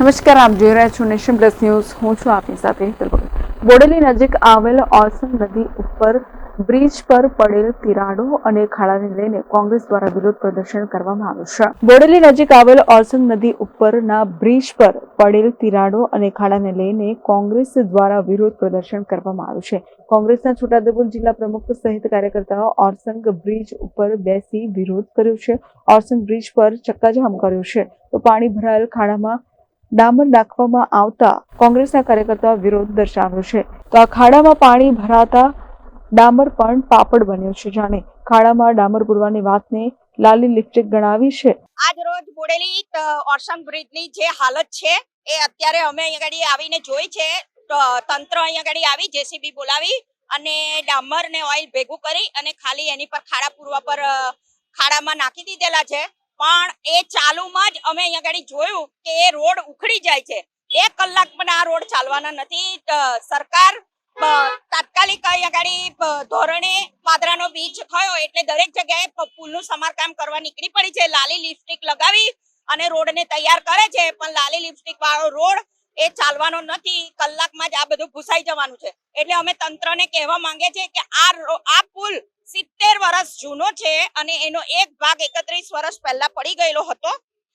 નમસ્કાર, આપ જોઈ રહ્યા છો નેશન પ્લસ ન્યૂઝ. હું છું આપની સાથે બોડેલી નજીક આવેલ ઓસમ નદી ઉપર બ્રિજ પર પડેલ તિરાડો અને ખાડાને લઈને કોંગ્રેસ દ્વારા વિરોધ પ્રદર્શન કરવામાં આવ્યું છે. બોડેલી નજીક આવેલ ઓરસંગ નદી ઉપરના બ્રિજ પર પડેલ તિરાડો અને ખાડાને લઈને કોંગ્રેસ દ્વારા વિરોધ પ્રદર્શન કરવામાં આવ્યું છે. કોંગ્રેસના છોટાઉદેપુર જિલ્લા પ્રમુખ સહિત કાર્યકર્તાઓ ઓરસંગ બ્રિજ ઉપર બેસી વિરોધ કર્યો છે. ઓરસંગ બ્રિજ પર ચક્કાજામ કર્યો છે. તો પાણી ભરાયેલ ખાડામાં ડામર નાખવામાં આવતા કોંગ્રેસના કાર્યકર્તા વિરોધ દર્શાવ્યો છે. તો આ ખાડામાં પાણી ભરાતા ડામર પણ પાપડ બન્યો છે. જાણે ખાડામાં ડામર પૂરવાની વાતને લાલી લિપસ્ટિક ગણાવી છે. આજ રોજ બોડેલી ઓરસંગ બ્રિજની જે હાલત છે, એ અત્યારે અમે અહીંયા ગાડી આવીને જોઈ છે. તંત્ર અહીંયા ગાડી આવી, જેસીબી બોલાવી અને ડામર ને ઓઇલ ભેગું કરી અને ખાલી એની પર ખાડા પૂરવા પર ખાડામાં નાખી દીધેલા છે. પણ એ ચાલુમાં જ અમે અહીંયા ગાડી જોયું કે એ રોડ ઉખડી જાય છે. એક કલાક પણ આ રોડ ચાલવાના નથી. સરકાર તાત્કાલિક અહીંયા ધોરણે પાદરાનો બીચ થયો એટલે દરેક જગ્યાએ પુલનું સમારકામ કરવા નીકળી પડી છે. લાલી લિપસ્ટિક લગાવી અને રોડને તૈયાર કરે છે. પણ લાલી લિપસ્ટિક વાળો રોડ એ ચાલવાનો નથી. કલાકમાં જ આ બધું ભૂસાઈ જવાનું છે. એટલે અમે તંત્રને કહેવા માંગે છે કે આ આ પુલ સિત્તેર વર્ષ જૂનો છે અને એનો એક ભાગ એકત્રીસ વર્ષ પહેલા પડી ગયેલો હતો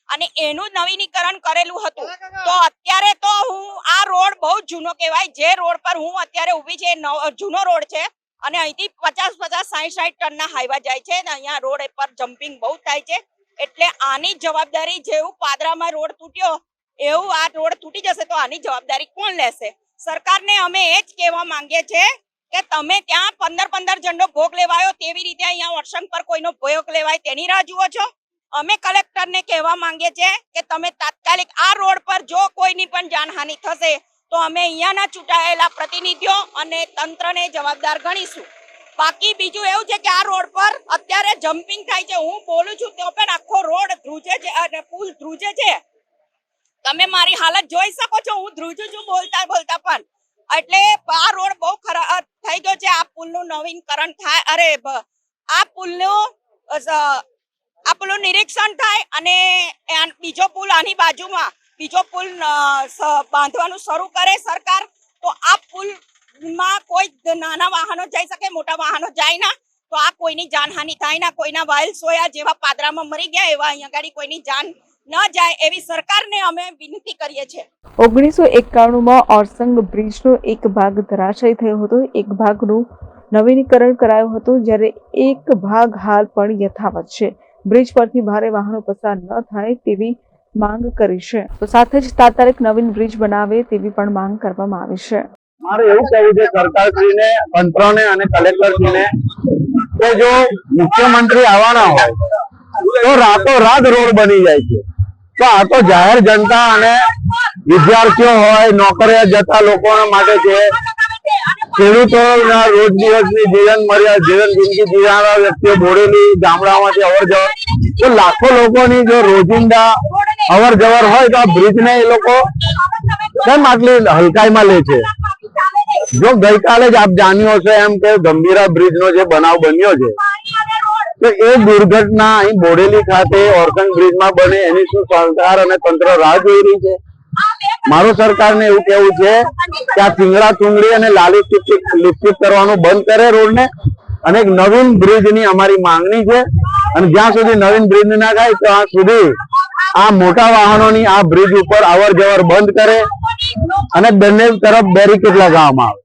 અને એનું નવીનીકરણ કરેલું હતું. તો અત્યારે તો હું આ રોડ બહુ જૂનો કહેવાય. જે રોડ પર હું અત્યારે ઊભી છે જૂનો રોડ છે અને અહીંથી પચાસ પચાસ સાઠ સાઠ ટનના હાઈવા જાય છે અને અહીંયા રોડ પર જમ્પિંગ બહુ થાય છે. એટલે આની જવાબદારી જેવું પાદરામાં રોડ તૂટ્યો, એવું આ રોડ તૂટી જશે તો આની જવાબદારી કોણ લેશે? સરકારને અમે એ જ કહેવા માંગીએ છીએ કે તમે ત્યાં પંદર પંદર જણનો ભોગ લેવાયો તેવી રીતે અહીંયા વર્ષણ પર કોઈનો ભોગ લેવાય તેની રાહ જુઓ છો? અમે કલેક્ટરને કહેવા માંગીએ છીએ કે તમે તાત્કાલિક આ રોડ પર જો કોઈની પણ જાનહાનિ થશે, તો અમે અહીંયાના ચૂંટાયેલા પ્રતિનિધિઓ અને તંત્રને જવાબદાર ગણીશું. બાકી બીજું એવું છે કે આ રોડ પર અત્યારે જમ્પિંગ થાય છે. હું બોલું છું, તો પણ આખો રોડ ધ્રુજે છે અને પુલ ધ્રુજે છે. તમે મારી હાલત જોઈ શકો છો. હું ધ્રુજું છું બોલતા બોલતા પણ. એટલે આ રોડ બહુ ખરાબ થઈ ગયો છે. આ પુલનું નવીનકરણ થાય. અરે આ પુલનું આ પુલનું નિરીક્ષણ થાય અને બીજો પુલ આની બાજુમાં, બીજો પુલ બાંધવાનું શરૂ કરે સરકાર, તો આ પુલમાં કોઈ નાના વાહનો જઈ શકે, મોટા વાહનો જાય ના. તો આ કોઈની જાનહાનિ થાય ના. કોઈના વાયલ સોયા જેવા પાદરામાં મરી ગયા એવા અહીંયા ગાડી કોઈની જાન ન જાય એવી સરકારને અમે વિનંતી કરીએ છીએ. ઓગણીસો એકાણુંમાં ઓરસંગ બ્રિજનો એક ભાગ ધરાશય થયો હતો. એક ભાગનું નવીનીકરણ કરાયું હતું જ્યારે એક ભાગ હાલ પણ યથાવત છે. બ્રિજ પરથી ભારે વાહનો પસાર ન થાય તેવી માંગ કરી છે. તો સાથે જ તાત્કાલિક નવીન બ્રિજ બનાવે તેવી પણ માંગ કરવામાં આવી છે. મારે એવું કહેવું છે સરકારશ્રીને તંત્રને અને કલેક્ટરશ્રીને કે જો મુખ્યમંત્રી આવવાના હોય તો રાતો રાત રોડ બની જાય છે. તો આ તો જાહેર જનતા અને વિદ્યાર્થીઓ હોય નોકરિયા જતા લોકો માટે છે ખેડૂતોના રોજ દિવસની જીવન મર્યાદા જીવન જિંદગી જીવનારા વ્યક્તિઓ બોડેલી ગામડામાંથી અવર જવર. તો લાખો લોકોની જો રોજિંદા અવર જવર હોય તો આ બ્રિજને એ લોકો કેમ આટલી હલકાઈમાં લે છે? જો ગઈકાલે જ આપ જાણ્યું હશે એમ કે ગંભીરા બ્રિજ નો જે બનાવ બન્યો છે તો એ દુર્ઘટના અહીં બોડેલી ખાતે ઓરસંગ બ્રિજમાં બને, એની શું સરકાર અને તંત્ર રાહ જોઈ રહી છે? મારું સરકારને એવું કેવું છે કે આ થીંગડા થુંગડી અને લાલી લિપસ્ટિક કરવાનું બંધ કરે રોડને. અને એક નવીન બ્રિજની અમારી માંગણી છે. અને જ્યાં સુધી નવીન બ્રિજ ના થાય, ત્યાં સુધી આ મોટા વાહનોની આ બ્રિજ ઉપર અવર બંધ કરે. અને બંને તરફ બેરિકેડ લગાવવામાં આવે.